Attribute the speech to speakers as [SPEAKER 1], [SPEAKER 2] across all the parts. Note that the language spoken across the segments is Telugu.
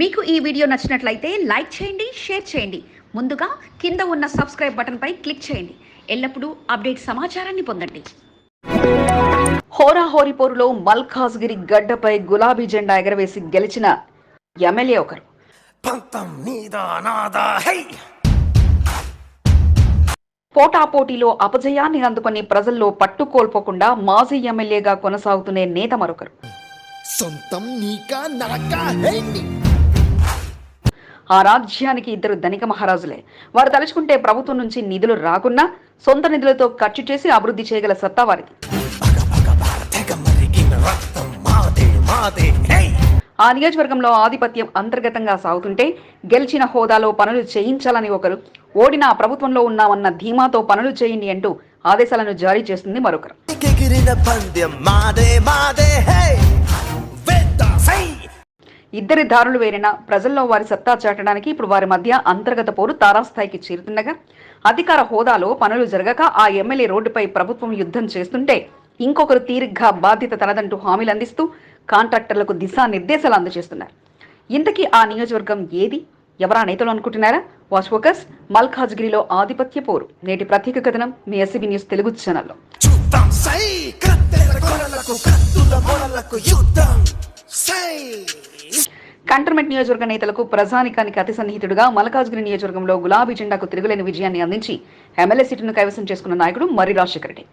[SPEAKER 1] మీకు ఈ వీడియో నచ్చినట్లయితే లైక్ చేయండి షేర్ చేయండి. ముందుగా కింద ఉన్న సబ్స్క్రైబ్ బటన్పై క్లిక్ చేయండి. ఎల్లప్పుడూ అప్డేట్ సమాచారాన్ని పొందండి. హోరాహోరీ పోరులో మల్కాజ్గిరి గడ్డపై గులాబీ జెండా ఎగరవేసి గెలిచిన ఎమ్మెల్యే ఒకరు. పోటాపోటీలో అపజయాన్ని అందుకొని ప్రజల్లో పట్టు కోల్పోకుండా మాజీ ఎమ్మెల్యేగా కొనసాగుతున్న నేత మరొకరు.
[SPEAKER 2] సొంతం నీకా నాకా
[SPEAKER 1] ఆ రాజ్యానికి ఇద్దరు ధనిక మహారాజులే. వారు తలుచుకుంటే ప్రభుత్వం నుంచి నిధులు రాకున్నా సొంత నిధులతో ఖర్చు చేసి అభివృద్ధి చేయగల సత్తా
[SPEAKER 2] వారికి
[SPEAKER 1] ఆ నియోజకవర్గంలో ఆధిపత్యం అంతర్గతంగా సాగుతుంటే గెలిచిన హోదాలో పనులు చేయించాలని ఒకరు ఓడిన ప్రభుత్వంలో ఉన్నామన్న ధీమాతో పనులు చేయండి అంటూ ఆదేశాలను జారీ చేస్తుంది మరొకరు. ఇద్దరి దారులు వేరిన ప్రజల్లో వారి సత్తా చాటడానికి ఇప్పుడు వారి మధ్య అంతర్గత పోరు తారాస్థాయికి చేరుతుండగా అధికార హోదాలో పనులు జరగక ఆ ఎమ్మెల్యే రోడ్డుపై ప్రభుత్వం యుద్ధం చేస్తుంటే ఇంకొకరు తీరిగ్గా బాధ్యత తనదంటూ హామీలు అందిస్తూ కాంట్రాక్టర్లకు దిశానిర్దేశాలు అందజేస్తున్నారు. ఇంతకీ ఆ నియోజకవర్గం ఏది? ఎవరా నేతలు అనుకుంటున్నారా? వాచ్ ఫోకస్ మల్కాజ్గిరిలో ఆధిపత్య పోరు. నేటి ప్రత్యేక కథనం మీ ఎస్సీబీ న్యూస్ తెలుగు ఛానల్లో. కంటర్మెంట్ నియోజకవర్గ నేతలకు ప్రజానికానికి అతి సన్నిహితుడుగా మల్కాజ్గిరి నియోజకవర్గంలో గులాబీ జెండాకు తిరుగులేని విజయాన్ని అందించి ఎమ్మెల్యే సీటును కైవసం చేసుకున్న నాయకుడు మర్రి రాజశేఖర రెడ్డి.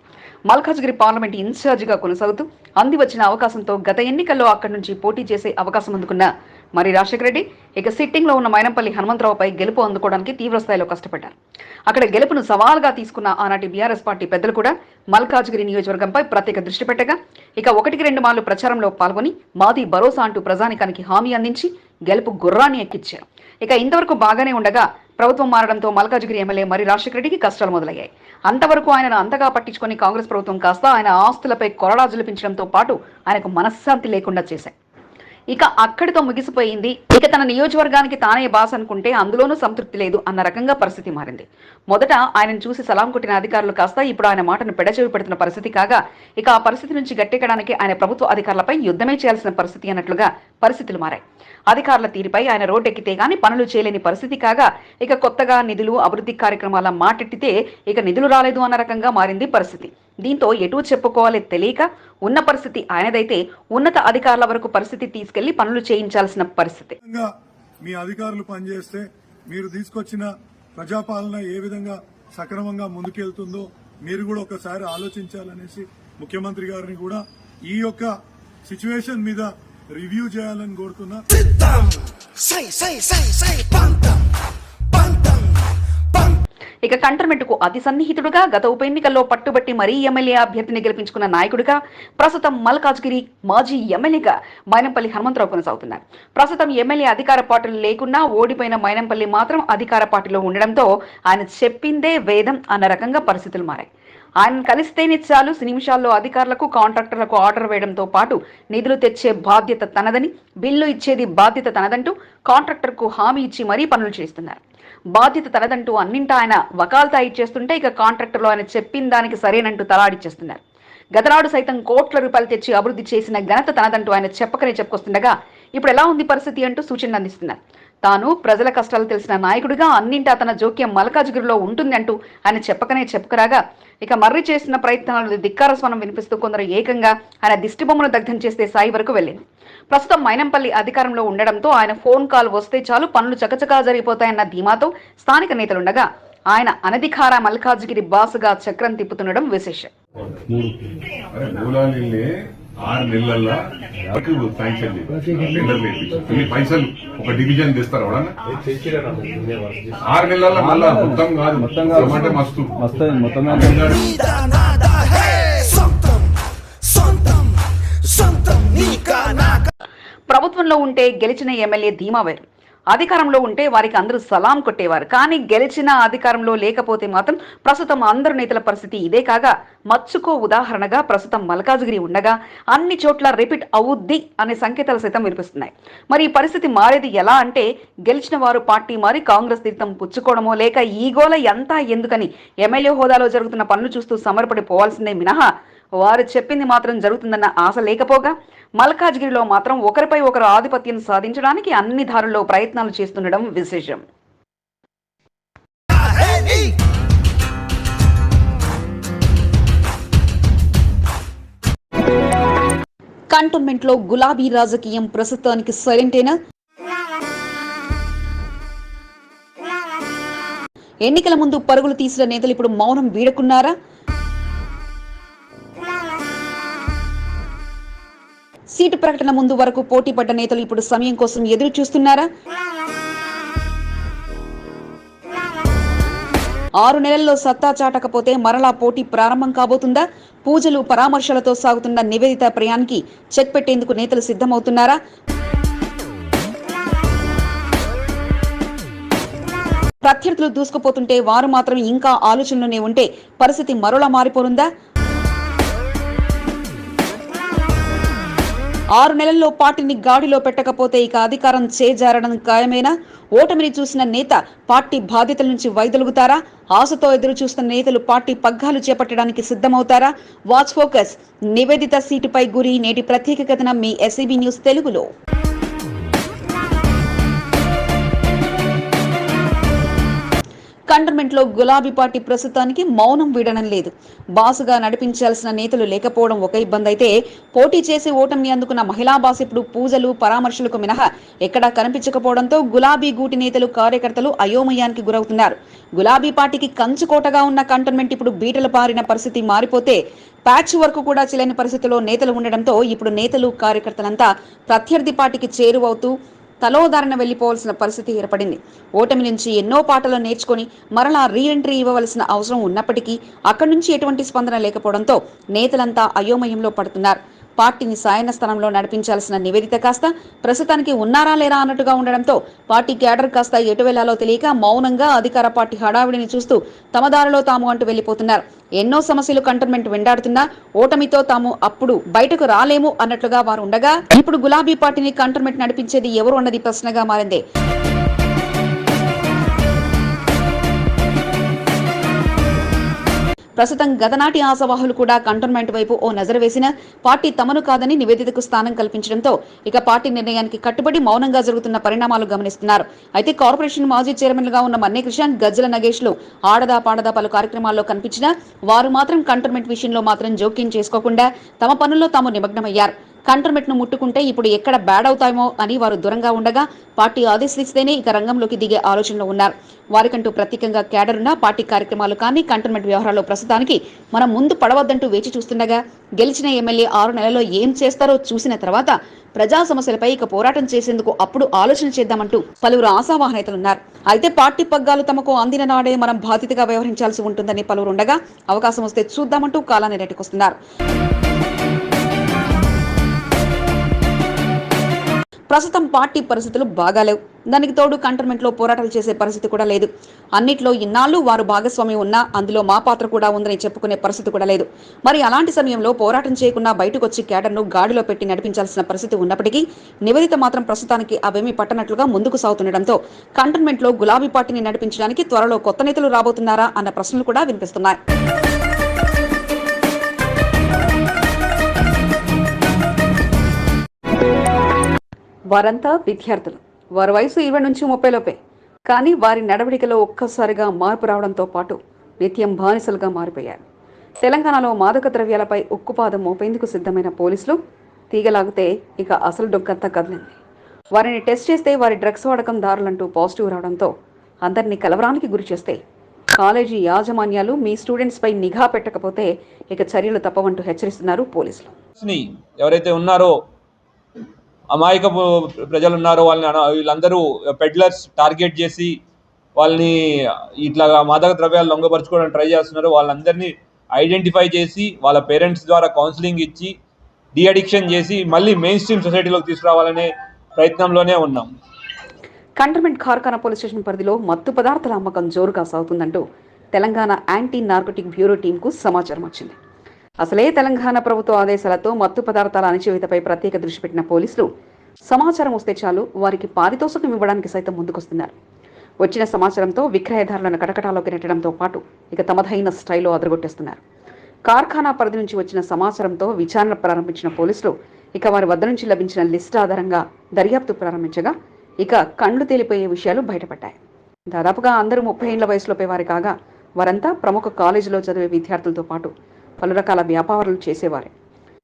[SPEAKER 1] మల్కాజ్గిరి పార్లమెంట్ ఇన్ఛార్జిగా కొనసాగుతూ అంది వచ్చిన అవకాశంతో గత ఎన్నికల్లో అక్కడి నుంచి పోటీ చేసే అవకాశం అందుకున్న మరి రాజశేఖర రెడ్డి ఇక సిట్టింగ్లో ఉన్న మైనంపల్లి హనుమంతరావుపై గెలుపు అందుకోవడానికి తీవ్ర స్థాయిలో కష్టపడ్డారు. అక్కడ గెలుపును సవాల్గా తీసుకున్న ఆనాటి బీఆర్ఎస్ పార్టీ పెద్దలు కూడా మల్కాజ్గిరి నియోజకవర్గంపై ప్రత్యేక దృష్టి పెట్టగా ఇక ఒకటికి రెండు మార్లు ప్రచారంలో పాల్గొని మాది భరోసా అంటూ ప్రజానికానికి హామీ అందించి గెలుపు గుర్రాన్ని ఎక్కించారు ఇక ఇంతవరకు బాగానే ఉండగా ప్రభుత్వం మారడంతో మల్కాజ్గిరి ఎమ్మెల్యే మరి రాజశేఖర రెడ్డికి కష్టాలు మొదలయ్యాయి. అంతవరకు ఆయనను అంతగా పట్టించుకొని కాంగ్రెస్ ప్రభుత్వం కాస్త ఆయన ఆస్తులపై కొరడా జలిపించడంతో పాటు ఆయనకు మనశ్శాంతి లేకుండా చేశాయి. ఇక అక్కడితో ముగిసిపోయింది. ఇక తన నియోజకవర్గానికి తానే బాస్ అనుకుంటే అందులోనూ సంతృప్తి లేదు అన్న రకంగా పరిస్థితి మారింది. మొదట ఆయనను చూసి సలాం కొట్టిన అధికారులు కాస్త ఇప్పుడు ఆయన మాటను పెడచెవి పెడుతున్న పరిస్థితి కాగా ఇక ఆ పరిస్థితి నుంచి గట్టెక్కడానికి ఆయన ప్రభుత్వ అధికారులపై యుద్ధమే చేయాల్సిన పరిస్థితి అన్నట్లుగా పరిస్థితులు మారాయి. అధికారుల తీరుపై ఆయన రోడ్డెక్కితే గాని పనులు చేయలేని పరిస్థితి కాగా ఇక కొత్తగా నిధులు అభివృద్ధి కార్యక్రమాల మాటెట్టితే ఇక నిధులు రాలేదు అన్న రకంగా మారింది పరిస్థితి. దీంతో ఎటు చెప్పుకోవాలి తెలియక ఉన్న పరిస్థితి ఆయనదైతే ఉన్నత అధికారుల వరకు పరిస్థితి తీసుకెళ్ళి పనులు చేయించాల్సిన పరిస్థితి.
[SPEAKER 3] విధంగా మీ అధికారులు పనిచేస్తే మీరు తీసుకొచ్చిన ప్రజాపాలన ఏ విధంగా సక్రమంగా ముందుకెళ్తుందో మీరు కూడా ఒకసారి ఆలోచించాలనేసి ముఖ్యమంత్రి గారిని కూడా ఈ యొక్క సిచ్యువేషన్ మీద రివ్యూ చేయాలని కోరుతున్నా.
[SPEAKER 1] ఇక కంటర్మెంట్కు అతి సన్నిహితుడుగా గత ఉప ఎన్నికల్లో పట్టుబట్టి మరీ ఎమ్మెల్యే అభ్యర్థిని గెలిపించుకున్న నాయకుడిగా ప్రస్తుతం మల్కాజ్గిరి మాజీ ఎమ్మెల్యేగా మైనంపల్లి హనుమంతరావు కొనసాగుతున్నారు. ప్రస్తుతం ఎమ్మెల్యే అధికార పార్టీలు లేకున్నా ఓడిపోయిన మైనంపల్లి మాత్రం అధికార పార్టీలో ఉండడంతో ఆయన చెప్పిందే వేదం అన్న రకంగా పరిస్థితులు మారాయి. ఆయన కలిస్తేనే చాలు నిమిషాల్లో అధికారులకు కాంట్రాక్టర్లకు ఆర్డర్ వేయడంతో పాటు నిధులు తెచ్చే బాధ్యత తనదని బిల్లు ఇచ్చేది బాధ్యత తనదంటూ కాంట్రాక్టర్కు హామీ ఇచ్చి మరీ పనులు చేస్తున్నారు. బాధ్యత తనదంటూ అన్నింటా ఆయన వకాల్తా ఇచ్చేస్తుంటే ఇక కాంట్రాక్టర్లో ఆయన చెప్పిన దానికి సరేనంటూ తలాడిచ్చేస్తున్నారు గతనాడు సైతం కోట్ల రూపాయలు తెచ్చి అభివృద్ధి చేసిన ఘనత తనదంటూ ఆయన చెప్పకనే చెప్పుకొస్తుండగా ఇప్పుడు ఎలా ఉంది పరిస్థితి అంటూ సూచనలు అందిస్తున్నారు. తాను ప్రజల కష్టాలు తెలిసిన నాయకుడిగా అన్నింటా తన జోక్యం మల్కాజ్గిరిలో ఉంటుంది అంటూ ఆయన చెప్పకనే చెప్పుకురాగా ఇక మర్రి చేసిన ప్రయత్నాలు ధిక్కార స్వనం వినిపిస్తూ కొందరు ఏకంగా ఆయన దిష్టిబొమ్మను దగ్ధం చేస్తే స్థాయి వరకు వెళ్ళింది. ప్రస్తుతం మైనంపల్లి అధికారంలో ఉండడంతో ఆయన ఫోన్ కాల్ వస్తే చాలు పనులు చకచకా జరిగిపోతాయన్న ధీమాతో స్థానిక నేతలుండగా ఆయన అనధికార మల్కాజ్గిరి బాసుగా చక్రం తిప్పుతుండడం విశేషం.
[SPEAKER 4] ఆరు నెలల్లో ఎవరికి శాంక్షన్ టెండర్ వేయించి పైసలు ఒక డివిజన్ తెస్తారు ఎవడన్నా ఆరు నెలల్లో మళ్ళా మొత్తం కాదు. మొత్తం కాదు అంటే మస్తు.
[SPEAKER 5] వస్తుంది మొత్తం
[SPEAKER 1] ప్రభుత్వంలో ఉంటే గెలిచిన ఎమ్మెల్యే ధీమా వేరు. అధికారంలో ఉంటే వారికి అందరూ సలాం కొట్టేవారు. కానీ గెలిచిన అధికారంలో లేకపోతే మాత్రం ప్రస్తుతం అందరు నేతల పరిస్థితి ఇదే కాగా మచ్చుకో ఉదాహరణగా ప్రస్తుతం మల్కాజ్గిరి ఉండగా అన్ని చోట్ల రిపీట్ అవుద్ది అనే సంకేతాలు సైతం వినిపిస్తున్నాయి. మరి ఈ పరిస్థితి మారేది ఎలా అంటే గెలిచిన వారు పార్టీ మారి కాంగ్రెస్ తీర్థం పుచ్చుకోవడమో లేక ఈగోల ఎంత ఎందుకని ఎమ్మెల్యే హోదాలో జరుగుతున్న పనులు చూస్తూ సమరపడి పోవాల్సిందే మినహా వారు చెప్పింది మాత్రం జరుగుతుందన్న ఆశ లేకపోగా మల్కాజ్గిరిలో మాత్రం ఒకరిపై ఒకరు ఆధిపత్యం సాధించడానికి అన్ని దారుల్లో ప్రయత్నాలు చేస్తుండడం విశేషం. కంటోన్మెంట్లో గులాబీ రాజకీయం ప్రస్తుతానికి సైలెంటేనా? ఎన్నికల ముందు పరుగులు తీసిన నేతలు ఇప్పుడు మౌనం వీడకున్నారా? సీటు ప్రకటన ముందు వరకు పోటీ పడ్డ నేతలు ఇప్పుడు సమయం కోసం ఎదురు చూస్తున్నారా? ఆరు నెలల్లో సత్తా చాటకపోతే మరలా పోటీ ప్రారంభం కాబోతుందా? పూజలు పరామర్శలతో సాగుతున్న నివేదిత ప్రయాణికి చెక్ పెట్టేందుకు నేతలు సిద్ధమవుతున్నారా? ప్రత్యర్థులు దూసుకుపోతుంటే వారు మాత్రం ఇంకా ఆలోచనలోనే ఉంటే పరిస్థితి మరోలా మారిపోనుందా? ఆరు నెలల్లో పార్టీని గాడిలో పెట్టకపోతే ఇక అధికారం చేజారడం ఖాయమేనా? ఓటమిని చూసిన నేత పార్టీ బాధ్యతల నుంచి వైదొలుగుతారా? ఆశతో ఎదురు చూస్తున్న నేతలు పార్టీ పగ్గాలు చేపట్టడానికి సిద్ధమవుతారా? వాచ్ ఫోకస్ నివేదిత సీటుపై గురి నేటి ప్రత్యేక కథనం మీ ఎస్ఈబి న్యూస్ తెలుగులో. కంటోన్మెంట్లో గులాబీ పార్టీ ప్రస్తుతానికి మౌనం వీడడం లేదు. బాసుగా నడిపించాల్సిన నేతలు లేకపోవడం ఒక ఇబ్బంది అయితే పోటీ చేసి ఓటమి అందుకున్న మహిళా బాస్ ఇప్పుడు పూజలు పరామర్శలకు మినహా ఎక్కడా కనిపించకపోవడంతో గులాబీ గూటి నేతలు కార్యకర్తలు అయోమయానికి గురవుతున్నారు. గులాబీ పార్టీకి కంచుకోటగా ఉన్న కంటోన్మెంట్ ఇప్పుడు బీటలు పారిన పరిస్థితి మారిపోతే ప్యాచ్ వర్క్ కూడా చేయలేని పరిస్థితిలో నేతలు ఉండడంతో ఇప్పుడు నేతలు కార్యకర్తలంతా ప్రత్యర్థి పార్టీకి చేరువవుతూ తలోదారణ వెళ్ళిపోవలసిన పరిస్థితి ఏర్పడింది. ఓటమి నుంచి ఎన్నో పాటలు నేర్చుకుని మరలా రీ ఎంట్రీ ఇవ్వవలసిన అవసరం ఉన్నప్పటికీ అక్కడి నుంచి ఎటువంటి స్పందన లేకపోవడంతో నేతలంతా అయోమయంలో పడుతున్నారు. పార్టీని సాయన స్థానంలో నడిపించాల్సిన నివేదిత కాస్త ప్రస్తుతానికి ఉన్నారా లేరా అన్నట్టుగా ఉండడంతో పార్టీ క్యాడర్ కాస్త ఎటు వెళ్ళాలో తెలియక మౌనంగా అధికార పార్టీ హడావిడిని చూస్తూ తమ దారిలో తాము అంటూ వెళ్ళిపోతున్నారు ఎన్నో సమస్యలు కంటోన్మెంట్ వెంటాడుతున్నా ఓటమితో తాము అప్పుడు బయటకు రాలేము అన్నట్లుగా వారు ఉండగా ఇప్పుడు గులాబీ పార్టీని కంటోన్మెంట్ నడిపించేది ఎవరు అన్నది ప్రశ్నగా మారింది. ప్రస్తుతం గతనాటి ఆశావాహులు కూడా కంటోన్మెంట్ వైపు ఓ నజర వేసిన పార్టీ తమను కాదని నివేదితకు స్థానం కల్పించడంతో ఇక పార్టీ నిర్ణయానికి కట్టుబడి మౌనంగా జరుగుతున్న పరిణామాలు గమనిస్తున్నారు. అయితే కార్పొరేషన్ మాజీ చైర్మన్లుగా ఉన్న మన్నే కృష్ణ గజ్జల నగేష్లు ఆడదా పాడదా పలు కార్యక్రమాల్లో కనిపించినా వారు మాత్రం కంటోన్మెంట్ విషయంలో మాత్రం జోక్యం చేసుకోకుండా తమ పనుల్లో తాము నిమగ్నమయ్యారు. కంటర్మెంట్ను ముట్టుకుంటే ఇప్పుడు ఎక్కడ బ్యాడ్ అవుతామో అని వారు దూరంగా ఉండగా పార్టీ ఆదేశిస్తేనే ఇక రంగంలోకి దిగే ఆలోచనలో ఉన్నారు. వారికంటూ ప్రత్యేకంగా క్యాడర్ పార్టీ కార్యక్రమాలు కానీ కంటోన్మెంట్ వ్యవహారాల్లో ప్రస్తుతానికి మనం ముందు పడవద్దంటూ వేచి చూస్తుండగా గెలిచిన ఎమ్మెల్యే ఆరు నెలల్లో ఏం చేస్తారో చూసిన తర్వాత ప్రజా సమస్యలపై ఇక పోరాటం చేసేందుకు అప్పుడు ఆలోచన చేద్దామంటూ పలువురు ఆశావాహనేతలున్నారు అయితే పార్టీ పగ్గాలు తమకు అందిన నాడే మనం బాధ్యతగా వ్యవహరించాల్సి ఉంటుందని పలువురుండగా అవకాశం వస్తే చూద్దామంటూ కాలాన్ని నెట్టుకొస్తున్నారు ప్రస్తుతం పార్టీ పరిస్థితులు బాగాలేవు. దానికి తోడు కంటర్మెంట్లో పోరాటాలు చేసే పరిస్థితి కూడా లేదు. అన్నిట్లో ఇన్నాళ్ళు వారు భాగస్వామ్యం ఉన్నా అందులో మా పాత్ర కూడా ఉందని చెప్పుకునే పరిస్థితి కూడా లేదు. మరి అలాంటి సమయంలో పోరాటం చేయకుండా బయటకు వచ్చి కేడర్ను గాడిలో పెట్టి నడిపించాల్సిన పరిస్థితి ఉన్నప్పటికీ నివేదిత మాత్రం ప్రస్తుతానికి అవేమీ పట్టనట్లుగా ముందుకు సాగుతుండటంతో కంటర్మెంట్లో గులాబీ పార్టీని నడిపించడానికి త్వరలో కొత్త నేతలు రాబోతున్నారా అన్న ప్రశ్నలు కూడా వినిపిస్తున్నాయి. వారంతా విద్యార్థులు. వారి వయసు ఇరవై నుంచి ముప్పై లోపే. కానీ వారి నడవడికలో ఒక్కసారిగా మార్పు రావడంతో పాటు నిత్యం బానిసలుగా మారిపోయారు. తెలంగాణలో మాదక ద్రవ్యాలపై ఉక్కుపాదం మోపేందుకు సిద్ధమైన పోలీసులు తీగలాగితే ఇక అసలు డొక్కంతా కదిలింది. వారిని టెస్ట్ చేస్తే వారి డ్రగ్స్ వాడకం దారులంటూ పాజిటివ్ రావడంతో అందరినీ కలవరానికి గురి చేస్తే కాలేజీ యాజమాన్యాలు మీ స్టూడెంట్స్పై నిఘా పెట్టకపోతే ఇక చర్యలు తప్పవంటూ హెచ్చరిస్తున్నారు పోలీసులు.
[SPEAKER 5] ఎవరైతే ఉన్నారో అమాయక ప్రజలు ఉన్నారో వాళ్ళని అన- వీళ్ళందరూ పెడ్లర్స్ టార్గెట్ చేసి వాళ్ళని ఇట్లా మాదక ద్రవ్యాలు లొంగపరుచుకోవడానికి ట్రై చేస్తున్నారు. వాళ్ళందరినీ ఐడెంటిఫై చేసి వాళ్ళ పేరెంట్స్ ద్వారా కౌన్సిలింగ్ ఇచ్చి డిఅడిక్షన్ చేసి మళ్ళీ మెయిన్ స్ట్రీమ్ సొసైటీలోకి తీసుకురావాలనే ప్రయత్నంలోనే ఉన్నాం.
[SPEAKER 1] కంటర్మెంట్ కార్ఖానా పోలీస్ స్టేషన్ పరిధిలో మత్తు పదార్థాల అమ్మకం జోరుగా సాగుతుందంటూ తెలంగాణ యాంటీ నార్కోటిక్ బ్యూరో టీంకు సమాచారం వచ్చింది. అసలే తెలంగాణ ప్రభుత్వ ఆదేశాలతో మత్తు పదార్థాల అణచివేతపై ప్రత్యేక దృష్టి పెట్టిన పోలీసులు సమాచారం వస్తే చాలు వారికి పారితోషికం ఇవ్వడానికి సైతం ముందుకొస్తున్నారు. వచ్చిన సమాచారంతో విక్రయదారులను కటకటాలోకి నెట్టడంతో పాటు ఇక తమదైన స్టైల్లో అదరగొట్టేస్తున్నారు. కార్ఖానా పరిధి నుంచి వచ్చిన సమాచారంతో విచారణ ప్రారంభించిన పోలీసులు ఇక వారి వద్ద నుంచి లభించిన లిస్ట్ ఆధారంగా దర్యాప్తు ప్రారంభించగా ఇక కండ్లు తేలిపోయే విషయాలు బయటపడ్డాయి. దాదాపుగా అందరూ ముప్పై ఏళ్ళ వయసులోపే వారి కాగా వారంతా ప్రముఖ కాలేజీలో చదివే విద్యార్థులతో పాటు పలు రకాల వ్యాపారాలు చేసేవారే.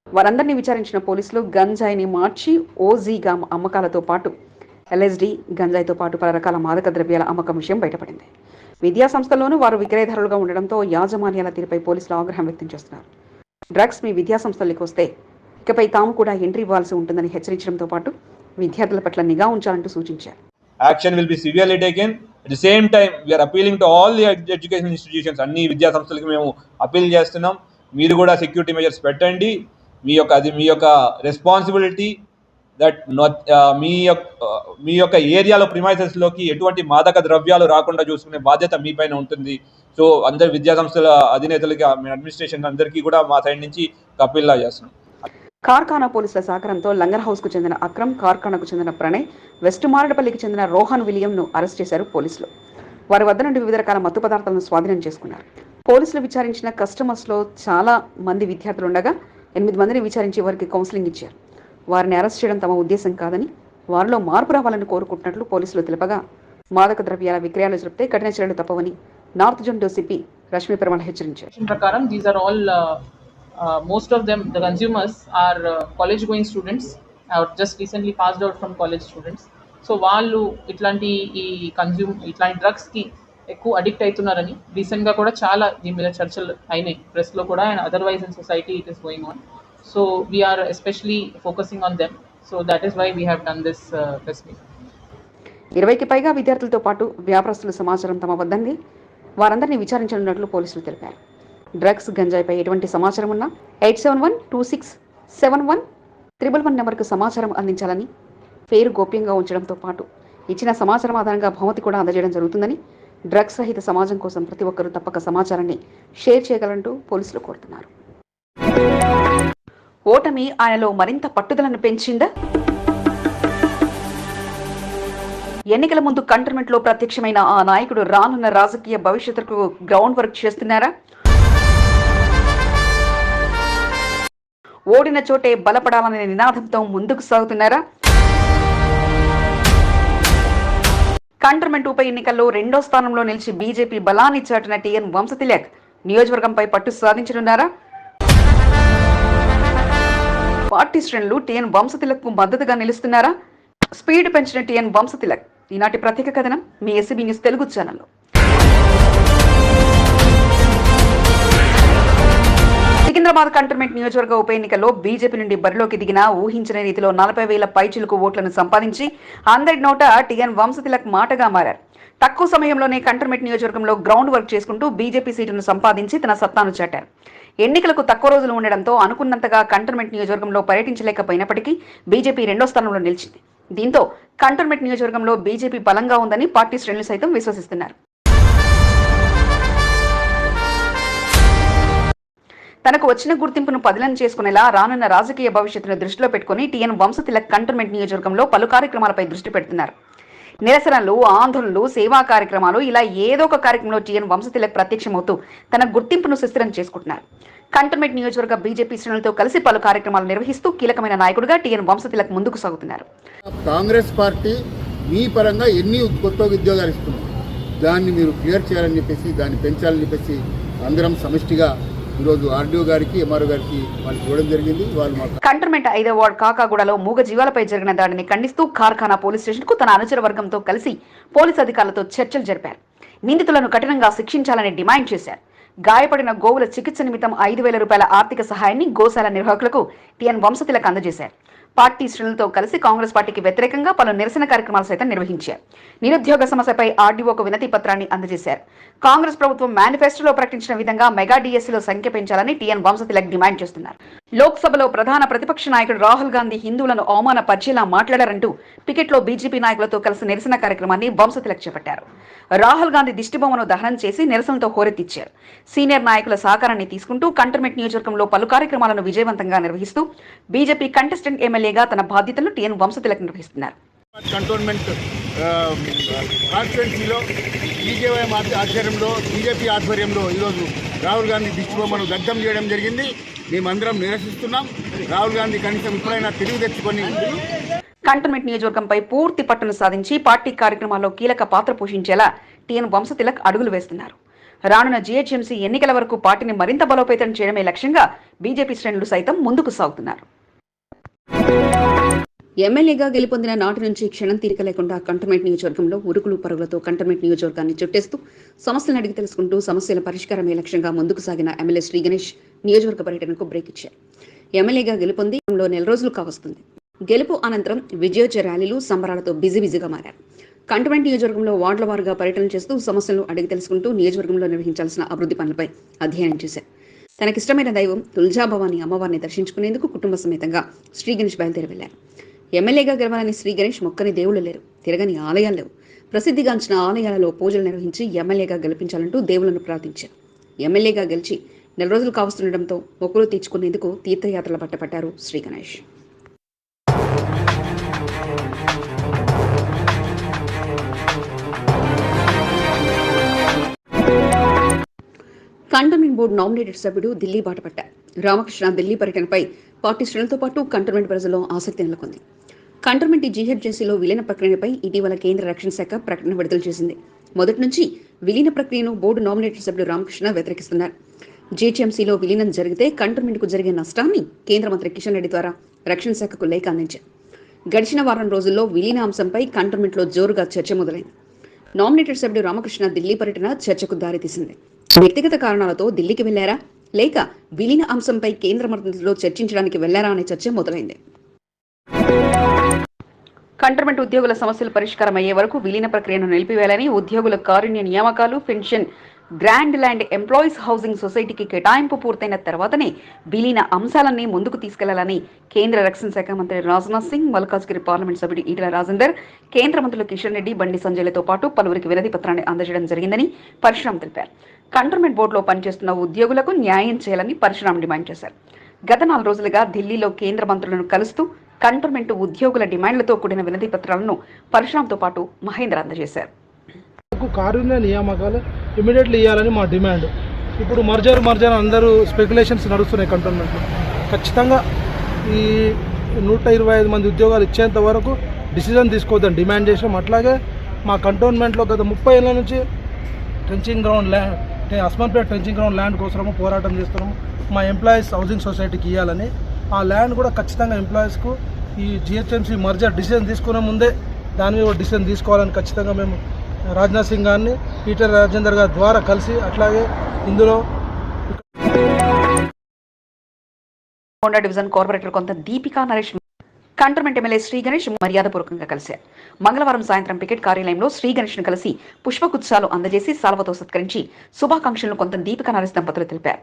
[SPEAKER 1] వారందరినీ విచారించిన పోలీసులు గంజాయిని మార్చి ఓజీగా అమ్మకాలతో పాటు ఎల్ఎస్డి గంజాయితో పాటు పలు రకాల మాదక ద్రవ్యాల అమ్మకం విషయం బయటపడింది. విద్యా సంస్థల్లోనూ వారు విక్రయదారులుగా ఉండడంతో యాజమాన్యాల తీరుపై పోలీసులు ఆగ్రహం వ్యక్తం చేస్తున్నారు. డ్రగ్స్ మీ విద్యా సంస్థలకి వస్తే ఇకపై తాము కూడా ఎంట్రీ ఇవ్వాల్సి ఉంటుందని హెచ్చరించడంతో పాటు విద్యార్థుల పట్ల నిఘా ఉంచాలంటూ సూచించారు.
[SPEAKER 5] Action will be severely taken at the same time we are appealing to all the education institutions అన్ని విద్యా సంస్థలకి మేము అపీల్ చేస్తున్నాం. మీరు కూడా సెక్యూరిటీ మెజర్స్ పెట్టండి. మీ యొక్క అది మీ యొక్క రెస్పాన్సిబిలిటీ దట్ uh, మీ యొక్క uh, మీ యొక్క ఏరియాలో ప్రిమైసెస్లోకి ఎటువంటి మాదక ద్రవ్యాలు రాకుండా చూసుకునే బాధ్యత మీ పైన ఉంటుంది. సో అందరి విద్యా సంస్థల అధినేతలకి అడ్మినిస్ట్రేషన్ అందరికీ కూడా మా సైడ్ నుంచి కపిల్లా చేస్తున్నాం.
[SPEAKER 1] కార్ఖానా పోలీసుల సహకారంతో లంగర్ హౌస్కు చెందిన అక్రమ్ కార్ఖానాకు చెందిన ప్రణయ్ వెస్ట్ మారడపల్లికి చెందిన రోహన్ విలియంను అరెస్ట్ చేశారు పోలీసులు. వారి వద్ద నుండి వివిధ రకాల మత్తు పదార్థాలను స్వాధీనం చేసుకున్నారు. పోలీసులు విచారించిన కస్టమర్స్లో చాలా మంది విద్యార్థులు ఉండగా ఎనిమిది మందిని విచారించి వారికి కౌన్సిలింగ్ ఇచ్చారు. వారిని అరెస్ట్ చేయడం తమ ఉద్దేశం కాదని వారిలో మార్పు రావాలని కోరుకుంటున్నట్లు పోలీసులు తెలపగా మాదక ద్రవ్యాల విక్రయాలు జరిపితే కఠిన చర్యలు తప్పవని north zone DCP Rashmi Perumal హెచ్చరించారు.
[SPEAKER 6] ప్రకారం these are all most of them the consumers are college going students just recently passed out from college students so వాళ్ళు ఇట్లాంటి ఈ కన్జ్యూమ్ ఇట్లాంటి డ్రగ్స్కి ఎక్కువ అడిక్ట్ అవుతున్నారని రీసెంట్గా కూడా చాలా దీని మీద చర్చలు అయినాయి. ప్రెస్లో కూడా and otherwise in society it is going on so we are especially focusing on them so that is why we have done this press meet
[SPEAKER 1] ఇరవైకి పైగా విద్యార్థులతో పాటు వ్యాపారస్తుల సమాచారం తమ వద్దంది. వారందరినీ విచారించనున్నట్లు పోలీసులు తెలిపారు. డ్రగ్స్ గంజాయిపై ఎటువంటి సమాచారం ఉన్నా eight seven one two six seven one triple one నెంబర్కు సమాచారం అందించాలని పేరు గోప్యంగా ఉంచడంతో పాటు ఇచ్చిన సమాచారం ఆధారంగా బహుమతి కూడా అందజేయడం జరుగుతుందని డ్రగ్స్ సహిత సమాజం కోసం ప్రతి ఒక్కరూ తప్పక సమాచారాన్ని షేర్ చేయగలంటూ పోలీసులు కోరుతున్నారు. ఓటమి ఆయనలో మరింత పట్టుదలను పెంచిందా? ఎన్నికల ముందు కంటోన్మెంట్లో ప్రత్యక్షమైన ఆ నాయకుడు రానున్న రాజకీయ భవిష్యత్తుకు గ్రౌండ్ వర్క్ చేస్తున్నారా? ఓడిన చోటే బలపడాలనే నినాదంతో ముందుకు సాగుతున్నారా? కంటర్మెంట్ ఉప ఎన్నికల్లో రెండో స్థానంలో నిలిచి బీజేపీ బలాన్ని చాటిన టీఎన్ వంశతిలక్ నియోజకవర్గంపై పట్టు సాధించనున్నారా? పార్టీ శ్రేణులు టీఎన్ వంశతిలక్కు మద్దతుగా నిలుస్తున్నారా? స్పీడ్ పెంచిన టీఎన్ వంశతిలక్ ఈనాటి ప్రత్యేక కథనం మీ ఎస్సీబీ న్యూస్ తెలుగు ఛానల్లో. సికింద్రాబాద్ కంటోన్మెంట్ నియోజకవర్గ ఉప ఎన్నికల్లో బీజేపీ నుండి బరిలోకి దిగిన ఊహించిన రీతిలో నలభై వేల పైచులకు ఓట్లను సంపాదించి అందరి నోట టీఎన్ వంశతిలక్ మాటగా మారారు. తక్కువ సమయంలోనే కంటోన్మెంట్ నియోజకవర్గంలో గ్రౌండ్ వర్క్ చేసుకుంటూ బీజేపీ సీటును సంపాదించి తన సత్తాను చాటారు. ఎన్నికలకు తక్కువ రోజులు ఉండడంతో అనుకున్నంతగా కంటోన్మెంట్ నియోజకవర్గంలో పర్యటించలేకపోయినప్పటికీ బీజేపీ రెండో స్థానంలో నిలిచింది. దీంతో కంటోన్మెంట్ నియోజకవర్గంలో బీజేపీ బలంగా ఉందని పార్టీ శ్రేణులు సైతం విశ్వసిస్తున్నారు. తనకు వచ్చిన గుర్తింపును పదిలం చేసుకునేలా రానున్న రాజకీయ భవిష్యత్తును దృష్టిలో పెట్టుకుని టీఎన్ వంశతిలక్ కంటోన్మెంట్ నియోజకవర్గంలో పలు కార్యక్రమాలపై దృష్టి పెడుతున్నారు. నిరసనలు ఆందోళనలు సేవా కార్యక్రమాలు ఇలా ఏదో ఒక కార్యక్రమంలో టీఎన్ వంశతిలక్ ప్రత్యక్షమవుతూ తన గుర్తింపును సుస్థిరం చేసుకుంటున్నారు. కంటోన్మెంట్ నియోజకవర్గ బీజేపీ శ్రేణులతో కలిసి పలు కార్యక్రమాలు నిర్వహిస్తూ కీలకమైన నాయకుడిగా టీఎన్ వంశతిలక్ ముందుకు సాగుతున్నారు.
[SPEAKER 7] కాంగ్రెస్ పార్టీ మీ పరంగా ఎన్ని కొత్త ఉద్యోగాలు ఇస్తున్నారు దాన్ని మీరు క్లియర్ చేయాలని చెప్పేసి దాన్ని పెంచాలని చెప్పేసి అందరం సమిష్టిగా ఈరోజు ఆర్డీఓ గారికి ఎంఆర్ఓ గారికి వాళ్ళు చూడడం జరిగింది. వాళ్ళు
[SPEAKER 1] కంటర్మెంట్ ఐదో వార్డ్ కాకాగూడలో మూగ జీవాలపై జరిగిన దాడిని ఖండిస్తూ కార్ఖానా పోలీస్ స్టేషన్కు తన అనుచర వర్గంతో కలిసి పోలీస్ అధికారులతో చర్చలు జరిపారు. నిందితులను కఠినంగా శిక్షించాలని డిమాండ్ చేశారు. గాయపడిన గోవుల చికిత్స నిమిత్తం ఐదు వేల రూపాయల ఆర్థిక సహాయాన్ని గోశాల నిర్వాహకులకు టిఎన్ వంశతిలకు అందజేశారు. పార్టీ శ్రేణులతో కలిసి కాంగ్రెస్ పార్టీకి వ్యతిరేకంగా పలు నిరసన కార్యక్రమాలు సైతం నిర్వహించారు. నిరుద్యోగ సమస్యపై ఆర్డీఓకు వినతి పత్రాన్ని అందజేశారు. కాంగ్రెస్ ప్రభుత్వం మేనిఫెస్టోలో ప్రకటించిన విధంగా మెగా డిఎస్సీలో సంఖ్య పెంచాలని టీఎన్ వంశతిలక్ డిమాండ్ చేస్తున్నారు. లోక్సభలో ప్రధాన ప్రతిపక్ష నాయకుడు రాహుల్ గాంధీ హిందువులను అవమానపరిచేలా మాట్లాడారంటూ పికెట్లో బీజేపీ నాయకులతో కలిసి నిరసన కార్యక్రమాన్ని వంశతిలక్ చేపట్టారు. రాహుల్ గాంధీ దిష్టిబొమ్మను దహనం చేసి నిరసనతో హోరెత్తిచ్చారు. సీనియర్ నాయకుల సహకారాన్ని తీసుకుంటూ కంటర్మెంట్ నియోజకవర్గంలో పలు కార్యక్రమాలను విజయవంతంగా నిర్వహిస్తూ బీజేపీ కంటెస్టెంట్ ఎమ్మెల్యే ఎమ్మెల్యేగా తన బాధ్యతలను టీఎన్ వంశతిలక్ నిర్వహిస్తున్నారు.
[SPEAKER 7] కంటోన్మెంట్ కాన్స్టిట్యున్సీలో బీజేవై ఆధ్వర్యంలో బీజేపీ ఆధ్వర్యంలో ఈరోజు రాహుల్ గాంధీ దిష్టిబొమ్మను దగ్ధం చేయడం జరిగింది. మేమందరం నిరసిస్తున్నాం. రాహుల్ గాంధీ కనీసం ఇప్పుడైనా తెలివి తెచ్చుకొని
[SPEAKER 1] కంటోన్మెంట్ నియోజకవర్గంపై పూర్తి పట్టును సాధించి పార్టీ కార్యక్రమాల్లో కీలక పాత్ర పోషించేలా టీఎన్ వంశతిలక్ అడుగులు వేస్తున్నారు. రానున్న జీహెచ్ఎంసీ ఎన్నికల వరకు పార్టీని మరింత బలోపేతం చేయడమే లక్ష్యంగా బీజేపీ శ్రేణులు సైతం ముందుకు సాగుతున్నారు. ఎమ్మెల్యేగా గెలుపొందిన నాటి నుంచి క్షణం తీరిక లేకుండా కంటోన్మెంట్ నియోజకవర్గంలో ఉరుకులు పరుగులతో కంటోన్మెంట్ నియోజకవర్గాన్ని చుట్టేస్తూ సమస్యలను అడిగి తెలుసుకుంటూ సమస్యల పరిష్కారమే లక్ష్యంగా ముందుకు సాగిన ఎమ్మెల్యే శ్రీ గణేష్ నియోజకవర్గ పర్యటనకు బ్రేక్ ఇచ్చారు. ఎమ్మెల్యేగా గెలుపొంది నెల రోజులు కావస్తుంది. గెలుపు అనంతరం విజయోత్సవ ర్యాలీలు సంబరాలతో బిజీ బిజీగా మారారు. కంటమెంట్ నియోజకవర్గంలో వార్డుల వారుగా పర్యటన చేస్తూ సమస్యలను అడిగి తెలుసుకుంటూ నియోజకవర్గంలో నిర్వహించాల్సిన అభివృద్ధి పనులపై అధ్యయనం చేశారు. తనకిష్టమైన దైవం తుల్జాభవాని అమ్మవారిని దర్శించుకునేందుకు కుటుంబ సమేతంగా శ్రీ గణేష్ బయలుదేరి వెళ్ళారు ఎమ్మెల్యేగా గెలవాలని శ్రీ గణేష్ మొక్కని దేవుళ్ళు లేరు. తిరగని ఆలయాలు లేవు. ప్రసిద్ధిగాంచిన ఆలయాలలో పూజలు నిర్వహించి ఎమ్మెల్యేగా గెలిపించాలంటూ దేవులను ప్రార్థించారు. ఎమ్మెల్యేగా గెలిచి నెల రోజులు కావస్తుండటంతో మొక్కులు తీర్చుకునేందుకు తీర్థయాత్రలు పట్టపట్టారు శ్రీ కంటోన్మెంట్ బోర్డు నామినేటెడ్ సభ్యుడు ఢిల్లీ బాటపట్ట. రామకృష్ణ ఢిల్లీ పర్యటనపై పార్టీ శ్రేణులతో పాటు కంటోన్మెంట్ ప్రజల్లో ఆసక్తి నెలకొంది. కంటోన్మెంట్ జీహెచ్జేసీలో విలీన ప్రక్రియపై ఇటీవల కేంద్ర రక్షణ శాఖ ప్రకటన విడుదల చేసింది. మొదటి నుంచి విలీన ప్రక్రియను బోర్డు నామినేటెడ్ సభ్యుడు రామకృష్ణ వ్యతిరేకిస్తున్నారు. జీహెచ్ఎంసీలో విలీనం జరిగితే కంటోన్మెంట్కు జరిగే నష్టాన్ని కేంద్ర మంత్రి కిషన్ రెడ్డి ద్వారా రక్షణ శాఖకు లేఖ అందించారు. గడిచిన వారం రోజుల్లో విలీన అంశంపై కంటోన్మెంట్లో జోరుగా చర్చ మొదలైంది. నామినేటెడ్ సభ్యుడు రామకృష్ణ ఢిల్లీ పర్యటన చర్చకు దారితీసింది. వ్యక్తిగత కారణాలతో ఢిల్లీకి వెళ్ళారా లేక విలీన అంశంపై కేంద్ర మంత్రులతో చర్చించడానికి వెళ్ళారా అనే చర్చ మొదలైంది. కంటర్మెంట్ ఉద్యోగుల సమస్యలు పరిష్కారం అయ్యే వరకు విలీన ప్రక్రియను నిలిపివేయాలని ఉద్యోగుల కారుణ్య నియామకాలు pension grand land employees housing సొసైటీకి కేటాయింపు పూర్తయిన తర్వాతనే విలీన అంశాలన్నీ ముందుకు తీసుకెళ్ళాలని కేంద్ర రక్షణ శాఖ మంత్రి రాజ్నాథ్ సింగ్ మల్కాజ్గిరి పార్లమెంట్ సభ్యుడు ఈటల రాజేందర్ కేంద్ర మంత్రులు కిషన్ రెడ్డి బండి సంజయ్లతో పాటు పలువురికి వినతి పత్రాన్ని అందజేయడం జరిగిందని పరశురాం తెలిపారు. కంటోన్మెంట్ బోర్డులో పనిచేస్తున్న ఉద్యోగులకు న్యాయం చేయాలని పరశురాం డిమాండ్ చేశారు. గత నాలుగు రోజులుగా ఢిల్లీలో కేంద్ర మంత్రులను కలుస్తూ కంటోన్మెంట్ ఉద్యోగుల డిమాండ్లతో కూడిన వినతి పత్రాలను పరశురాంతో పాటు మహేంద్ర అందజేశారు.
[SPEAKER 8] కు కారుణ్య నియామకాలు ఇమీడియట్లీ ఇవ్వాలని మా డిమాండ్. ఇప్పుడు మర్జర్ మర్జర్ అందరూ స్పెక్యులేషన్స్ నడుస్తున్నాయి కంటోన్మెంట్లో. ఖచ్చితంగా ఈ నూట ఇరవై ఐదు మంది ఉద్యోగాలు ఇచ్చేంత వరకు డిసిజన్ తీసుకోవద్దని డిమాండ్ చేసాం అట్లాగే మా కంటోన్మెంట్లో గత ముప్పై ఏళ్ళ నుంచి trenching ground land Asmanpet trenching ground land కోసము పోరాటం చేస్తున్నాము. మా ఎంప్లాయీస్ హౌసింగ్ సొసైటీకి ఇవ్వాలని ఆ ల్యాండ్ కూడా ఖచ్చితంగా ఎంప్లాయీస్కు ఈ జిహెచ్ఎంసీ మర్జర్ డిసిజన్ తీసుకునే ముందే దాని మీద ఒక డిసిజన్ తీసుకోవాలని ఖచ్చితంగా మేము రాజ్నాథ్ సింగ్ గారిని పీటర్ రాజేందర్ గారి ద్వారా కలిసి అట్లాగే ఇందులో
[SPEAKER 1] డివిజన్ కార్పొరేటర్ కొంత దీపికా నరేష్ కంటర్మెంట్ ఎమ్మెల్యే శ్రీ గణేష్ మర్యాదపూర్వకంగా కలిశారు. మంగళవారం సాయంత్రం పికెట్ కార్యాలయంలో శ్రీ గణేష్ను కలిసి పుష్పగుచ్చాలు అందజేసి సాల్వతో సత్కరించి శుభాకాంక్షలను కొంత దీపికా నరేష్ దంపతులు తెలిపారు.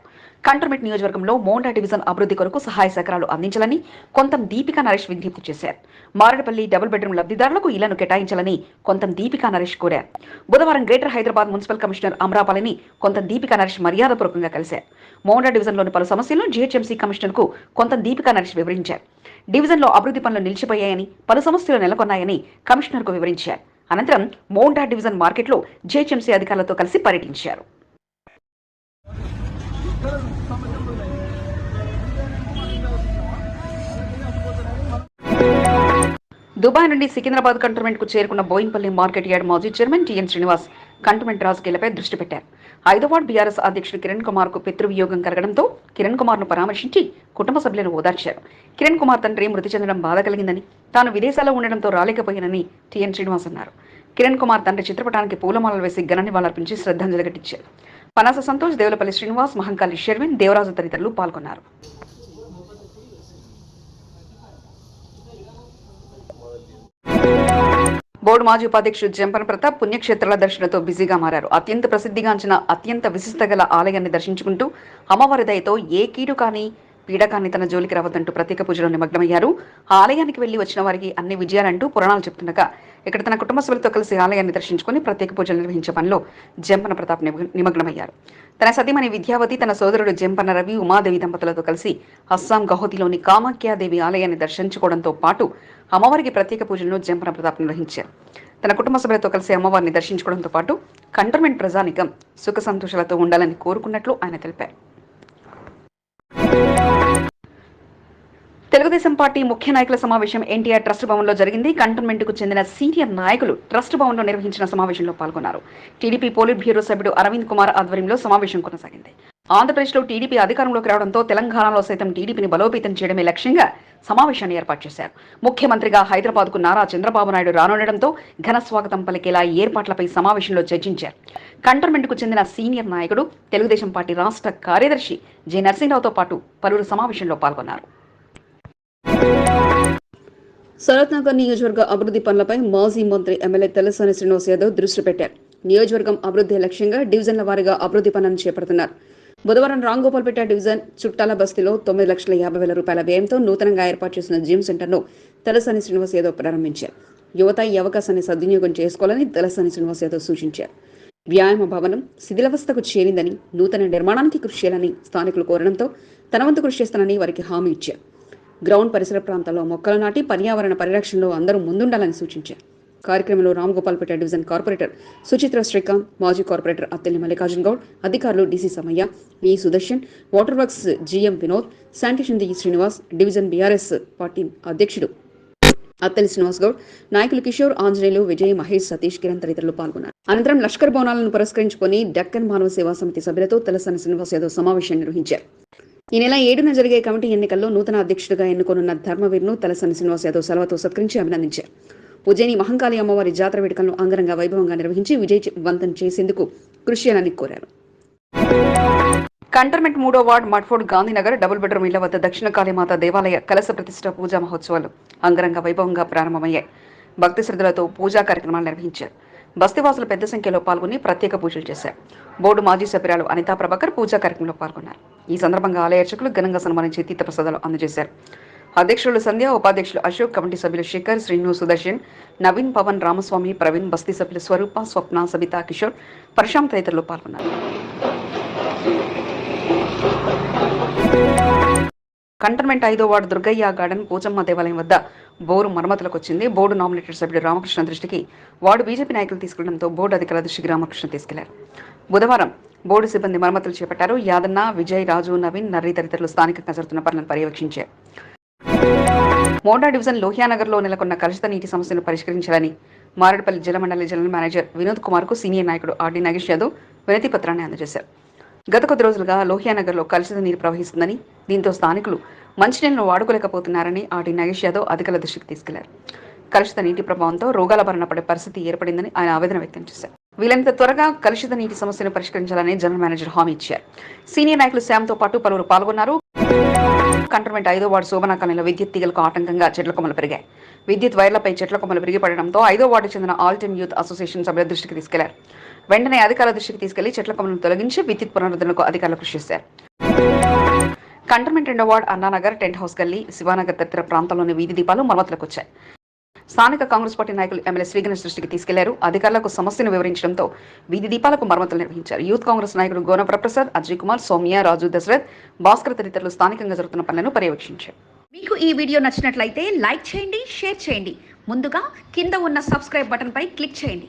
[SPEAKER 1] కంటర్మెంట్ నియోజకవర్గంలో మోండా డివిజన్ అభివృద్ధి కొరకు సహాయ సహకారాలు అందించాలని కొంతం దీపికా నరేష్ విజ్ఞప్తి చేశారు. మారడపల్లి డబుల్ బెడ్రూమ్ లబ్ధిదారులకు ఇళ్ళను కేటాయించాలని కొంతం దీపికా నరేష్ కోరారు. బుధవారం గ్రేటర్ హైదరాబాద్ మున్సిపల్ కమిషనర్ అమరాపాలని కొంత దీపికా నరేష్ మర్యాదపూర్వకంగా కలిశారు. మోండా డివిజన్లోని పలు సమస్యలను జీహెచ్ఎంసీ కమిషనర్కు కొంత దీపికా నరేష్ వివరించారు. డివిజన్లో అభివృద్ధి పనులు నిలిచిపోయాయని పలు సమస్యలు నెలకొన్నాయని కమిషనర్కు వివరించారు. అనంతరం మోండా డివిజన్ మార్కెట్లో జేహెచ్ఎంసీ అధికారులతో కలిసి పర్యటించారు. దుబాయ్ నుండి సికింద్రాబాద్ కంటోన్మెంట్కు చేరుకున్న బోయింపల్లి మార్కెట్ యార్డ్ మాజీ చైర్మన్ టిఎన్ శ్రీనివాస్ కంటోన్మెంట్ రాజకీయాలపై దృష్టి పెట్టారు. హైదరాబాద్ బీఆర్ఎస్ అధ్యక్షుడు కిరణ్ కుమార్కు పితృవియోగం కలగడంతో కిరణ్ కుమార్ను పరామర్శించి కుటుంబ సభ్యులను ఓదార్చారు. కిరణ్ కుమార్ తండ్రి మృతి చెందడం బాధ కలిగిందని తాను విదేశాల్లో ఉండడంతో రాలేకపోయానని టిఎన్ శ్రీనివాస్ అన్నారు. కిరణ్ కుమార్ తండ్రి చిత్రపటానికి పూలమాలలు వేసి ఘన నివాళులర్పించి శ్రద్ధాంజలి ఘటించారు. పనాస సంతోష్ దేవులపల్లి శ్రీనివాస్ మహంకాళి షెర్విన్ దేవరాజు తదితరులు పాల్గొన్నారు. బోర్డు మాజీ ఉపాధ్యక్షుడు జంపన్ ప్రతాప్ పుణ్యక్షేత్రాల దర్శనంతో బిజీగా మారారు. అత్యంత ప్రసిద్ధిగాంచిన అత్యంత విశిష్ట గల ఆలయాన్ని దర్శించుకుంటూ అమ్మవారి దయతో ఏ కీడు కానీ పీడ కానీ తన జోలికి రావద్దంటూ ప్రత్యేక పూజలో నిమగ్నమయ్యారు. ఆలయానికి వెళ్ళి వచ్చిన వారికి అన్ని విజయాలంటూ పురాణాలు చెప్తుండగా ఇక్కడ తన కుటుంబ సభ్యులతో కలిసి ఆలయాన్ని దర్శించుకుని ప్రత్యేక పూజలు నిర్వహించే పనిలో జంపన ప్రతాప్ నిమగ్నమయ్యారు. తన సతీమణి విద్యావతి తన సోదరుడు జంపన రవి ఉమాదేవి దంపతులతో కలిసి అస్సాం గౌహతిలోని కామాఖ్యాదేవి ఆలయాన్ని దర్శించుకోవడంతో పాటు అమ్మవారికి ప్రత్యేక పూజలను జంపన ప్రతాప్ నిర్వహించారు. తన కుటుంబ సభ్యులతో కలిసి అమ్మవారిని దర్శించుకోవడంతో పాటు కంటోన్మెంట్ ప్రజానికం సుఖ సంతోషాలతో ఉండాలని కోరుకున్నట్లు ఆయన తెలిపారు. తెలుగుదేశం పార్టీ ముఖ్య నాయకుల సమావేశం ఎన్టీఆర్ ట్రస్ట్ భవన్లో జరిగింది. కంటోన్మెంట్కు చెందిన సీనియర్ నాయకులు ట్రస్ట్ భవన్లో నిర్వహించిన సమావేశంలో పాల్గొన్నారు. టీడీపీ పోలిట్ బ్యూరో సభ్యుడు అరవింద్ కుమార్ ఆధ్వర్యంలో సమావేశం కొనసాగింది. ఆంధ్రప్రదేశ్లో టీడీపీ అధికారంలోకి రావడంతో తెలంగాణలో సైతం టీడీపీని బలోపేతం చేయడమే లక్ష్యంగా సమావేశాన్ని ఏర్పాటు చేశారు. ముఖ్యమంత్రిగా హైదరాబాద్కు నారా చంద్రబాబు నాయుడు రానుండడంతో ఘన స్వాగతం పలికేలా ఏర్పాట్లపై సమావేశంలో చర్చించారు. కంటోన్మెంట్కు చెందిన సీనియర్ నాయకుడు తెలుగుదేశం పార్టీ రాష్ట్ర కార్యదర్శి జె నరసింహరావుతో పాటు పలువురు సమావేశంలో పాల్గొన్నారు. శరత్నగర్ నియోజకవర్గ అభివృద్ధి పనులపై మాజీ మంత్రి ఎమ్మెల్యే తలసాని శ్రీనివాస్ యాదవ్ దృష్టి పెట్టారు. నియోజకవర్గం అభివృద్ధి లక్ష్యంగా డివిజన్ల వారీగా అభివృద్ధి పనులను చేపడుతున్నారు. బుధవారం రాంగోపాల్పేట డివిజన్ చుట్టాల బస్తీలో తొమ్మిది లక్షల యాభై వేల రూపాయల వ్యయంతో నూతనంగా ఏర్పాటు చేసిన జిమ్ సెంటర్ను తలసాని శ్రీనివాస్ యాదవ్ ప్రారంభించారు. యువత ఈ అవకాశాన్ని సద్వినియోగం చేసుకోవాలని తలసాని శ్రీనివాస్ యాదవ్ సూచించారు. వ్యాయామ భవనం శిథిలవస్థకు చేరిందని నూతన నిర్మాణానికి కృషి చేయాలని స్థానికులు కోరడంతో తన వంతు కృషి చేస్తానని వారికి హామీ ఇచ్చారు. గ్రౌండ్ పరిసర ప్రాంతాల్లో మొక్కలు నాటి పర్యావరణ పరిరక్షణలో అందరూ ముందుండాలని సూచించారు. కార్యక్రమంలో రామ్ గోపాల్పేట డివిజన్ కార్పొరేటర్ సుచిత్ర శ్రీకాంత్ మాజీ కార్పొరేటర్ అత్తెల్లి మల్లికార్జున్ గౌడ్ అధికారులు DC Samaiah V Sudarshan water works GM Vinod sanitation D Srinivas division BRS party అధ్యక్షుడు అత్తలి శ్రీనివాస్ గౌడ్ నాయకులు కిషోర్ ఆంజనేయులు విజయ్ మహేష్ సతీష్ కిరణ్ తదితరులు పాల్గొన్నారు. అనంతరం లష్కర్ భవనాలను పురస్కరించుకొని డక్కన్ మానవ సేవా సమితి సభ్యులతో తెలసాని శ్రీనివాస్ యాదవ్ సమావేశం నిర్వహించారు. ఈ నెల ఏడున జరిగే కమిటీ ఎన్నికల్లో నూతన అధ్యక్షుడిగా ఎన్నుకోనున్న ధర్మవీర్ను తలసాని శ్రీనివాస్ యాదవ్ సెలవుతో సత్కరించి అభినందించారు. ఉజ్జయిని మహంకాళి అమ్మవారి జాతర వేడుకలను అంగరంగ వైభవంగా నిర్వహించి విజయవంతం చేసేందుకు కృషి చేయాలని కోరారు. కంటర్మెంట్ మూడో ward Mudfort Gandhinagar double bedroom ఇళ్ళ వద్ద దక్షిణ కాళీమాత దేవాలయ కలశ ప్రతిష్ట పూజా మహోత్సవాలు అంగరంగ వైభవంగా ప్రారంభమయ్యాయి. భక్తి శ్రద్ధలతో పూజా కార్యక్రమాలు నిర్వహించారు. బస్తీవాసులు పెద్ద సంఖ్యలో పాల్గొని ప్రత్యేక పూజలు చేశారు. బోర్డు మాజీ సభ్యురాలు అనితా ప్రభాకర్ పూజా కార్యక్రమంలో పాల్గొన్నారు. ఈ సందర్భంగా ఆలయ అర్చకులు ఘనంగా సన్మానించి తీర్థప్రసాదాలు అందజేశారు. అధ్యక్షులు సంధ్య ఉపాధ్యక్షులు అశోక్ కమిటీ సభ్యులు శేఖర్ శ్రీను సుదర్శన్ నవీన్ పవన్ రామస్వామి ప్రవీణ్ బస్తీ సభ్యులు స్వరూప స్వప్న సబితా కిషోర్ ప్రశాంత్ తదితరులు పాల్గొన్నారు. కంటర్మెంట్ ఐదో వార్డు దుర్గయ్య గార్డెన్ పోచమ్మ దేవాలయం వద్ద బోరు మరమ్మతులకు వచ్చింది బోర్డు నామినేటెడ్ సభ్యుడు రామకృష్ణ దృష్టికి వార్డు బీజేపీ నాయకులు తీసుకెళ్ళడంతో బోర్డు అధికారుల దృష్టికి రామకృష్ణ తీసుకెళ్ళారు. బుధవారం బోర్డు సిబ్బంది మరమ్మతులు చేపట్టారు. యాదన్న విజయ్ రాజు నవీన్ నర్రి తదితరులు స్థానికంగా జరుగుతున్న పనులను పర్యవేక్షించారు. మోడా డివిజన్ లోహియానగర్లో నెలకొన్న కలుషిత నీటి సమస్యను పరిష్కరించాలని మారేడుపల్లి జలమండలి జనరల్ మేనేజర్ వినోద్ కుమార్కు సీనియర్ నాయకుడు ఆర్డీ నాగేష్ యాదవ్ వినతి పత్రాన్ని అందజేశారు. గత కొద్ది రోజులుగా లోహియానగర్లో కలుషిత నీరు ప్రవహిస్తుందని దీంతో స్థానికులు మంచినీళ్ళను వాడుకోలేకపోతున్నారని ఆటి నగేష్ యాదవ్ అధికారుల దృష్టికి తీసుకెళ్ళారు. కలుషిత నీటి ప్రభావంతో రోగాల బారిన పడే పరిస్థితి ఏర్పడిందని ఆయన ఆవేదన వ్యక్తం చేశారు. వీలైనంత త్వరగా కలుషిత నీటి సమస్యను పరిష్కరించాలని జనరల్ మేనేజర్ హామీ ఇచ్చారు. సీనియర్ నాయకులు శ్యామ్తో పాటు పలువురు పాల్గొన్నారు. కంటోన్మెంట్ ఐదో వార్డు శోభనా కాలనీలో విద్యుత్ తీగలకు ఆటంకంగా చెట్ల కొమ్మలు పెరిగాయి. విద్యుత్ వైర్లపై చెట్ల కొమ్మలు విరిగిపడడంతో ఐదో వార్డు చెందిన ఆల్ టైమ్ యూత్ అసోసియేషన్ సభ్యుల దృష్టికి తీసుకెళ్ళారు. వెంటనే అధికారుల దృష్టికి తీసుకెళ్ళి చెట్ల కొమ్మలను తొలగించి విద్యుత్ పునరుద్ధరణకు అధికారులు కృషి చేశారు. కంటోన్మెంట్ రెండో వార్డ్ అన్నానగర్ టెంట్ హౌస్ గల్లీ శివానగర్ తదితర ప్రాంతాల్లోని వీధి దీపాలు మరమ్మతులకు వచ్చాయి స్థానిక కాంగ్రెస్ పార్టీ నాయకులు ఎమ్మెల్యే శ్రీగణేష్ దృష్టికి తీసుకెళ్ళారు. అధికారులకు సమస్యను వివరించడంతో వీధి దీపాలకు మరమ్మతులు నిర్వహించారు. యూత్ కాంగ్రెస్ నాయకులు గోనప్రప్రసాద్ అజయ్ కుమార్ సౌమ్య రాజు దశరథ్ భాస్కర్ తదితరులు స్థానికంగా జరుగుతున్న పనులను పర్యవేక్షించారు.
[SPEAKER 9] మీకు ఈ వీడియో నచ్చినట్లయితే లైక్ చేయండి షేర్ చేయండి. ముందుగా కింద ఉన్న సబ్స్క్రైబ్ బటన్పై క్లిక్ చేయండి.